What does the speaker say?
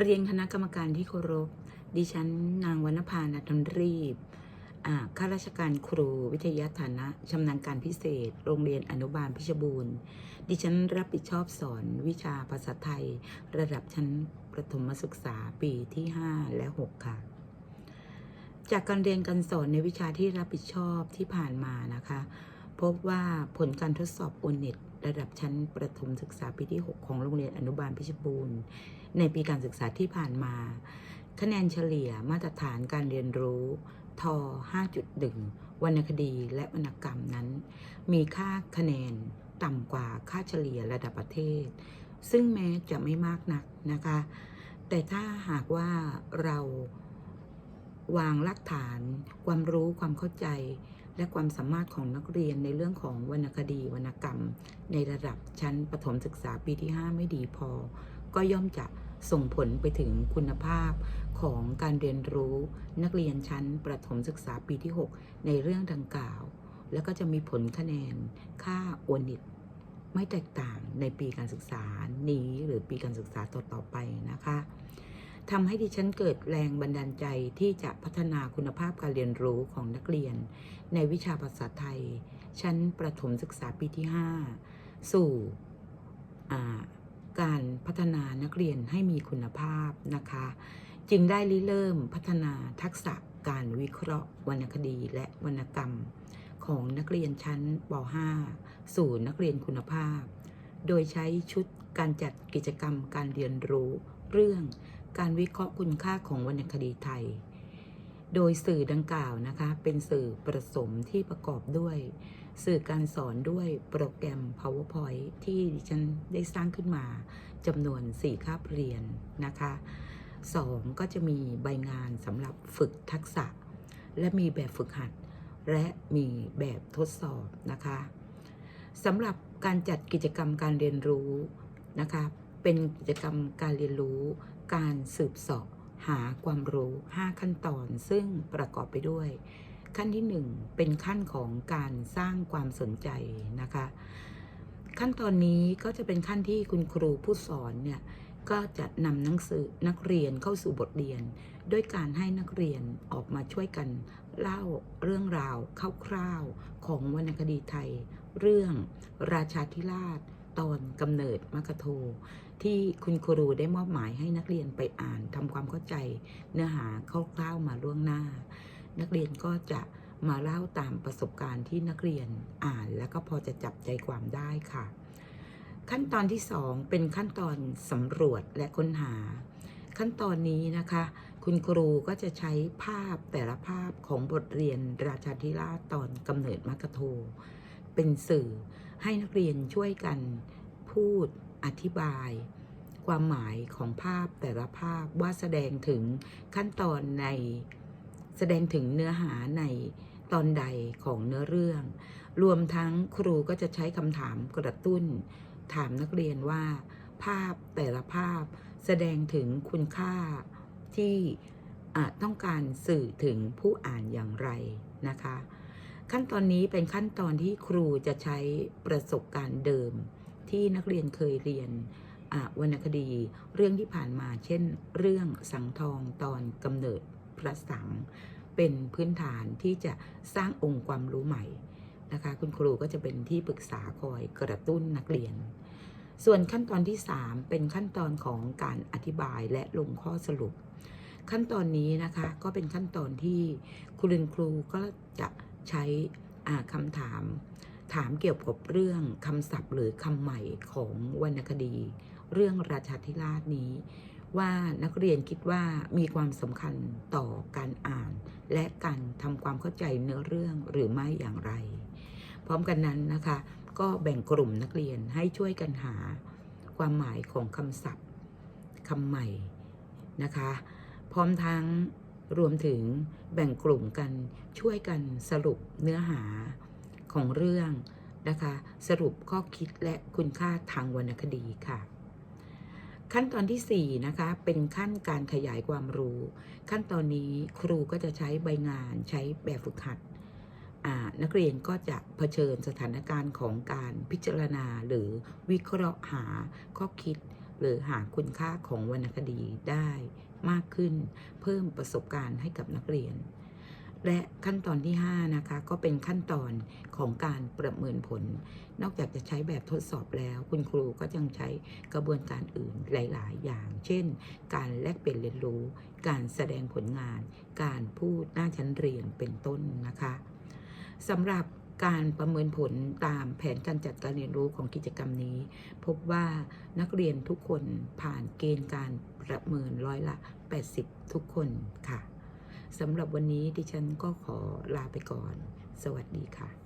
เรียนคณะกรรมการที่เคารพ ดิฉันนางวรรณภานาทนรีบ ข้าราชการครูวิทยาฐานะชำนาญการพิเศษ โรงเรียนอนุบาลพิชบูรณ์ ดิฉันรับผิดชอบสอนวิชาภาษาไทย ระดับชั้นประถมศึกษาปีที่ 5 และ 6 ค่ะ จากการเรียนการสอนในวิชาที่รับผิดชอบที่ผ่านมานะคะ พบว่าผลการทดสอบโอเน็ตระดับชั้นประถมศึกษาปีที่ 6 ของโรงเรียนอนุบาลพิชบูรณ์ ในปีการศึกษาที่ผ่านมา คะแนนเฉลี่ยมาตรฐานการเรียนรู้ท5.1 วรรณคดีและวรรณกรรมนั้น มีค่าคะแนนต่ำกว่าค่าเฉลี่ยระดับประเทศ ซึ่งแม้จะไม่มากนักนะคะ แต่ถ้าหากว่าเราวางรากฐาน ความรู้ความเข้าใจ และความสามารถของนักเรียนในเรื่องของวรรณคดีวรรณกรรม ในระดับชั้นประถมศึกษาปีที่ 5 ไม่ดีพอ ก็ย่อมจะส่งผลไปถึงคุณภาพของการเรียนรู้นักเรียนชั้นประถมศึกษาปีที่ 6 ในเรื่องดังกล่าว แล้วก็จะมีผลคะแนนค่าโอนิตไม่แตกต่างในปีการศึกษานี้หรือปีการศึกษาต่อๆไปนะคะ ทำให้ดิฉันเกิดแรงบันดาลใจที่จะพัฒนาคุณภาพการเรียนรู้ของนักเรียน ในวิชาภาษาไทย ชั้นประถมศึกษาปีที่ 5 สู่การพัฒนานักเรียนให้มีคุณภาพนะคะ จึงได้ริเริ่มพัฒนาทักษะการวิเคราะห์วรรณคดีและวรรณกรรม ของนักเรียนชั้นป .5 สู่นักเรียนคุณภาพ โดยใช้ชุดการจัดกิจกรรมการเรียนรู้เรื่อง การวิเคราะห์คุณค่าของวรรณคดีไทย โดยสื่อดังกล่าวนะคะ เป็นสื่อประสมที่ประกอบด้วย สื่อการสอนด้วยโปรแกรม PowerPoint ที่ดิฉันได้สร้างขึ้นมาจำนวน 4 คาบเรียนนะคะ 2 ก็จะมีใบงานสำหรับฝึกทักษะ และมีแบบฝึกหัด และมีแบบทดสอบนะคะสำหรับการจัดกิจกรรมการเรียนรู้นะคะ เป็นกิจกรรมการเรียนรู้ การสืบสอบหาความรู้ 5 ขั้นตอน ซึ่งประกอบไปด้วย ขั้นที่ 1 เป็นขั้นของการสร้างความสนใจนะคะ ขั้นตอนนี้ก็จะเป็นขั้นที่คุณครูผู้สอนเนี่ยก็จะนำหนังสือนักเรียนเข้าสู่บทเรียน ด้วยการให้นักเรียนออกมาช่วยกันเล่าเรื่องราวคร่าวๆของวรรณคดีไทย เรื่องราชาธิราช ตอนกำเนิดมกโท ที่คุณครูได้มอบหมายให้นักเรียนไปอ่านทำความเข้าใจ เนื้อหาคร่าวๆมาล่วงหน้า นักเรียนก็จะมาเล่าตามประสบการณ์ที่นักเรียนอ่านแล้วก็พอจะจับใจความได้ค่ะ ขั้นตอนที่ 2 เป็นขั้นตอนสำรวจและค้นหา ขั้นตอนนี้นะคะ คุณครูก็จะใช้ภาพแต่ละภาพของบทเรียนราชาธิราชตอนกำเนิดมกโท เป็นสื่อ ให้นักเรียนช่วยกันพูดอธิบาย ความหมายของภาพแต่ละภาพว่าแสดงถึงขั้นตอนในแสดงถึงเนื้อหาในตอนใดของเนื้อเรื่อง รวมทั้งครูก็จะใช้คำถามกระตุ้น ถามนักเรียนว่า ภาพแต่ละภาพแสดงถึงคุณค่าที่ต้องการสื่อถึงผู้อ่านอย่างไรนะคะ ขั้นตอนนี้เป็นขั้นตอนที่ครูจะใช้ประสบการณ์เดิม ที่นักเรียนเคยเรียนวรรณคดี เรื่องที่ผ่านมา เช่น เรื่องสังทองตอนกำเนิดพระสังเป็นพื้นฐานที่จะสร้างองค์ความรู้ใหม่นะคะ คุณครูก็จะเป็นที่ปรึกษาคอยกระตุ้นนักเรียน ส่วนขั้นตอนที่ 3 เป็นขั้นตอนของการอธิบายและลงข้อสรุป ขั้นตอนนี้นะคะก็เป็นขั้นตอนที่คุณครูก็จะ ใช้คำถาม ถามเกี่ยวกับเรื่องคำศัพท์หรือคำใหม่ของวรรณคดี เรื่องราชาธิราชนี้ ว่านักเรียนคิดว่ามีความสำคัญต่อการอ่าน และการทำความเข้าใจเนื้อเรื่องหรือไม่อย่างไร พร้อมกันนั้นนะคะ ก็แบ่งกลุ่มนักเรียนให้ช่วยกันหาความหมายของคำศัพท์คำใหม่นะคะ พร้อมทั้ง รวมถึงแบ่งกลุ่มกันช่วยกันสรุปเนื้อหาของเรื่องนะคะ สรุปข้อคิดและคุณค่าทางวรรณคดีค่ะ ขั้นตอนที่ 4 นะคะ เป็นขั้นการขยายความรู้ ขั้นตอนนี้ครูก็จะใช้ใบงานใช้แบบฝึกหัดนักเรียนก็จะเผชิญสถานการณ์ของการพิจารณาหรือวิเคราะห์หาข้อคิด หรือหาคุณค่าของวรรณคดีได้มากขึ้น เพิ่มประสบการณ์ให้กับนักเรียน และขั้นตอนที่ 5 นะคะ ก็เป็นขั้นตอนของการประเมินผล นอกจากจะใช้แบบทดสอบแล้ว คุณครูก็ยังใช้กระบวนการอื่นหลาย ๆ อย่าง เช่น การแลกเปลี่ยนเรียนรู้ การแสดงผลงาน การพูดหน้าชั้นเรียนเป็นต้นนะคะสำหรับ การประเมินผลตามแผนการจัดการเรียนรู้ของกิจกรรมนี้ พบว่านักเรียนทุกคนผ่านเกณฑ์การประเมินร้อยละ 80 ทุกคนค่ะสำหรับวันนี้ดิฉันก็ขอลาไปก่อน สวัสดีค่ะ